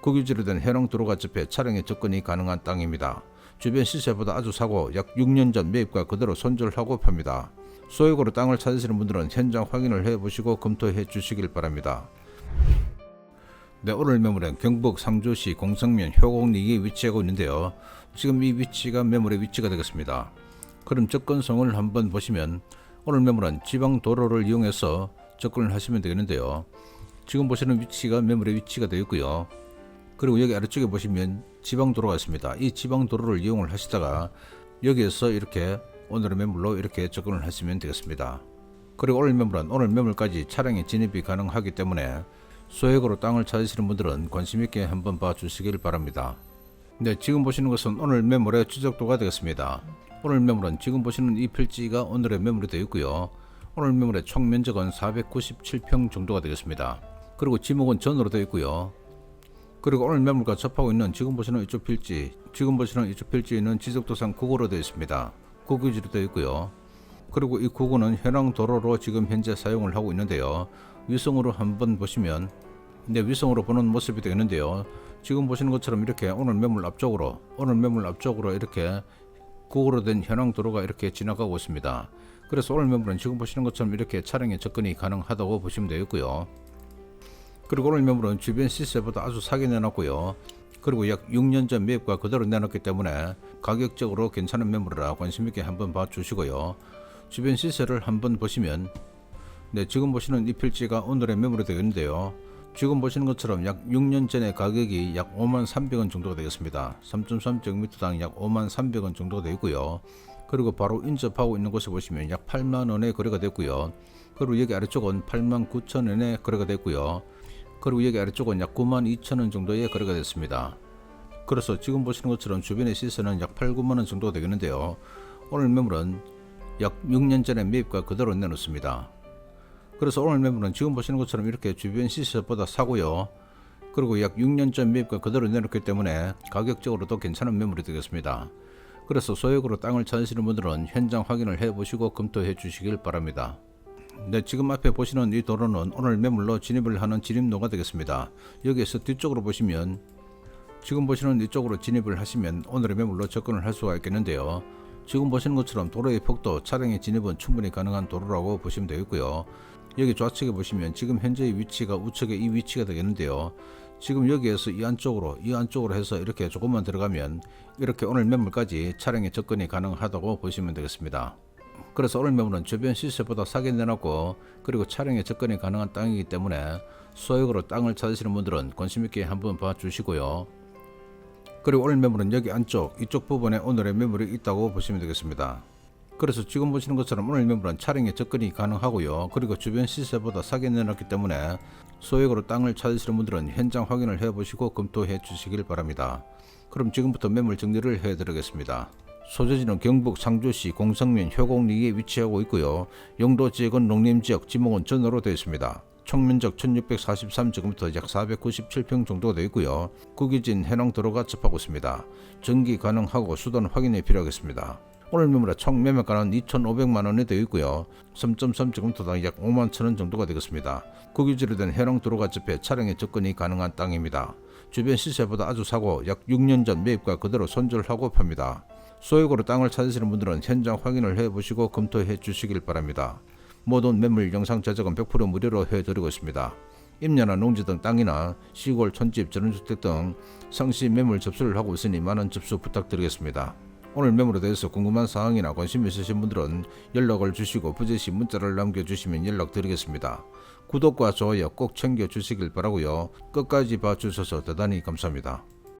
국유지로 된 해당 도로가 접해 차량의 접근이 가능한 땅입니다. 주변 시세보다 아주 사고 약 6년 전 매입과 그대로 손절하고 팝니다. 소액으로 땅을 찾으시는 분들은 현장 확인을 해보시고 검토해 주시길 바랍니다. 네, 오늘 매물은 경북 상주시 공성면 효곡리에 위치하고 있는데요. 지금 이 위치가 매물의 위치가 되겠습니다. 그럼 접근성을 한번 보시면 오늘 매물은 지방 도로를 이용해서 접근을 하시면 되겠는데요. 지금 보시는 위치가 매물의 위치가 되어 있고요. 그리고 여기 아래쪽에 보시면 지방 도로가 있습니다. 이 지방 도로를 이용을 하시다가 여기에서 이렇게 오늘의 매물로 이렇게 접근을 하시면 되겠습니다. 그리고 오늘 매물은 오늘 매물까지 차량의 진입이 가능하기 때문에 소액으로 땅을 찾으시는 분들은 관심 있게 한번 봐주시길 바랍니다. 네, 지금 보시는 것은 오늘 매물의 추적도가 되겠습니다. 오늘 매물은 지금 보시는 이 필지가 오늘의 매물이 되어 있고요. 오늘 매물의 총 면적은 497평 정도가 되겠습니다. 그리고 지목은 전으로 되어 있고요. 그리고 오늘 매물과 접하고 있는 지금 보시는 이쪽 필지, 지금 보시는 이쪽 필지는 지적도상 국어로 되어 있습니다. 국유지로 되어 있고요. 그리고 이 구구는 현황 도로로 지금 현재 사용을 하고 있는데요. 위성으로 한번 보시면 네, 위성으로 보는 모습이 되겠는데요. 지금 보시는 것처럼 이렇게 오늘 매물 앞쪽으로 오늘 매물 앞쪽으로 이렇게 구구로 된 현황 도로가 이렇게 지나가고 있습니다. 그래서 오늘 매물은 지금 보시는 것처럼 이렇게 차량의 접근이 가능하다고 보시면 되겠고요. 그리고 오늘 매물은 주변 시세보다 아주 싸게 내놨고요. 그리고 약 6년 전 매입과 그대로 내놨기 때문에 가격적으로 괜찮은 매물이라 관심 있게 한번 봐주시고요. 주변 시세를 한번 보시면 네, 지금 보시는 이 필지가 오늘의 매물이 되겠는데요. 지금 보시는 것처럼 약 6년 전의 가격이 약 5만 300원 정도가 되겠습니다. 3.3제곱미터당 약 5만 300원 정도가 되고요. 그리고 바로 인접하고 있는 곳에 보시면 약 8만 원에 거래가 됐고요. 그리고 여기 아래쪽은 8만 9천 원에 거래가 됐고요. 그리고 여기 아래쪽은 약 9만 2천 원 정도의 거래가 됐습니다. 그래서 지금 보시는 것처럼 주변의 시세는 약 8, 9만 원 정도가 되겠는데요. 오늘 매물은 약 6년 전에 매입과 그대로 내놓습니다. 그래서 오늘 매물은 지금 보시는 것처럼 이렇게 주변 시세보다 사고요. 그리고 약 6년 전 매입과 그대로 내놓기 때문에 가격적으로도 괜찮은 매물이 되겠습니다. 그래서 소액으로 땅을 찾으시는 분들은 현장 확인을 해보시고 검토해 주시길 바랍니다. 네, 지금 앞에 보시는 이 도로는 오늘 매물로 진입을 하는 진입로가 되겠습니다. 여기에서 뒤쪽으로 보시면 지금 보시는 이쪽으로 진입을 하시면 오늘의 매물로 접근을 할 수가 있겠는데요. 지금 보시는 것처럼 도로의 폭도 차량의 진입은 충분히 가능한 도로라고 보시면 되겠고요. 여기 좌측에 보시면 지금 현재의 위치가 우측의 이 위치가 되겠는데요. 지금 여기에서 이 안쪽으로 이 안쪽으로 해서 이렇게 조금만 들어가면 이렇게 오늘 매물까지 차량의 접근이 가능하다고 보시면 되겠습니다. 그래서 오늘 매물은 주변 시세보다 싸게 내놨고 그리고 차량의 접근이 가능한 땅이기 때문에 소액으로 땅을 찾으시는 분들은 관심 있게 한번 봐주시고요. 그리고 오늘 매물은 여기 안쪽 이쪽 부분에 오늘의 매물이 있다고 보시면 되겠습니다. 그래서 지금 보시는 것처럼 오늘 매물은 차량의 접근이 가능하고요. 그리고 주변 시세보다 싸게 내놨기 때문에 소액으로 땅을 찾으시는 분들은 현장 확인을 해보시고 검토해 주시길 바랍니다. 그럼 지금부터 매물 정리를 해드리겠습니다. 소재지는 경북 상주시 공성면 효곡리에 위치하고 있고요. 용도 지역은 농림지역, 지목은 전으로 되어 있습니다. 총 면적 1643제곱미터 약 497평 정도 되어 있고요. 국유진 해농 도로가 접하고 있습니다. 전기 가능하고 수도는 확인이 필요하겠습니다. 오늘 매물의 총 매매가는 2,500만 원이 되어 있고요. 3.3제곱미터당 약 5만 천원 정도가 되겠습니다. 국유지로 된 해농 도로가 접해 차량의 접근이 가능한 땅입니다. 주변 시세보다 아주 사고 약 6년 전 매입과 그대로 손절하고 팝니다. 소액으로 땅을 찾으시는 분들은 현장 확인을 해보시고 검토해 주시길 바랍니다. 모든 매물 영상 제작은 100% 무료로 해드리고 있습니다. 임야나 농지 등 땅이나 시골 촌집 전원주택 등 상시 매물 접수를 하고 있으니 많은 접수 부탁드리겠습니다. 오늘 매물에 대해서 궁금한 사항이나 관심 있으신 분들은 연락을 주시고 부재시 문자를 남겨주시면 연락드리겠습니다. 구독과 좋아요 꼭 챙겨주시길 바라고요. 끝까지 봐주셔서 대단히 감사합니다.